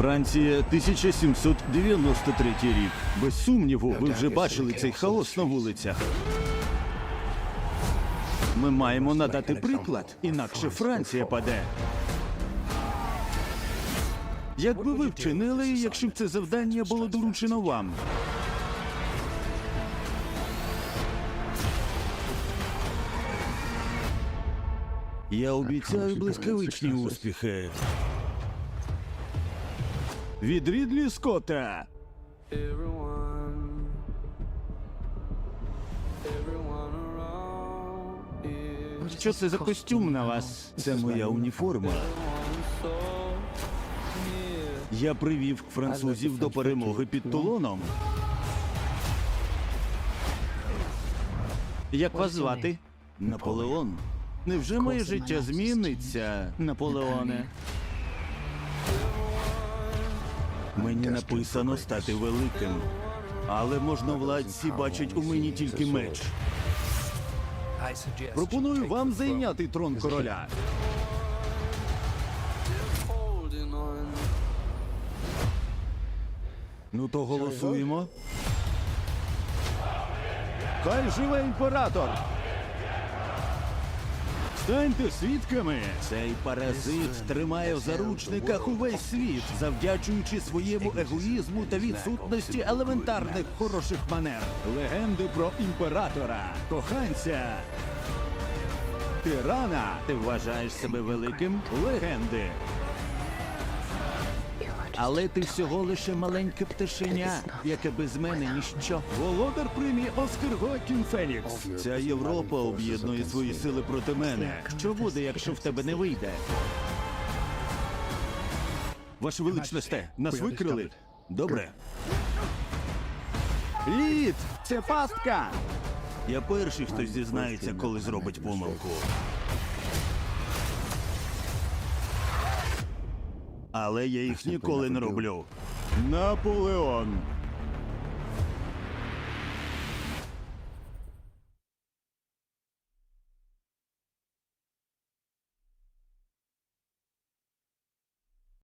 Франція, 1793 рік. Без сумніву, ви вже бачили цей хаос на вулицях. Ми маємо надати приклад, інакше Франція паде. Як би ви вчинили, якщо б це завдання було доручено вам? Я обіцяю блискавичні успіхи. Від Рідлі Скотта. Що це за костюм на вас? Це моя уніформа. Я привів французів до перемоги під Тулоном. Як вас звати? Наполеон. Невже моє життя зміниться, Наполеоне? Мені написано стати великим. Але можновладці бачать у мені тільки меч. Пропоную вам зайняти трон короля. Ну то голосуємо. Хай живе імператор! Станьте свідками! Цей паразит тримає в заручниках увесь світ, завдячуючи своєму егоїзму та відсутності елементарних хороших манер. Легенди про імператора, коханця. Тирана, ти вважаєш себе великим? Легенди. Але ти всього лише маленьке пташеня, яке без мене ніщо. Володар премії Оскар Гокін Фенікс. Ця Європа об'єднує свої сили проти мене. Що буде, якщо в тебе не вийде? Ваше величносте, нас викрили. Добре. Лід! Це пастка! Я перший, хто зізнається, коли зробить помилку. Але я їх ніколи не роблю. Наполеон.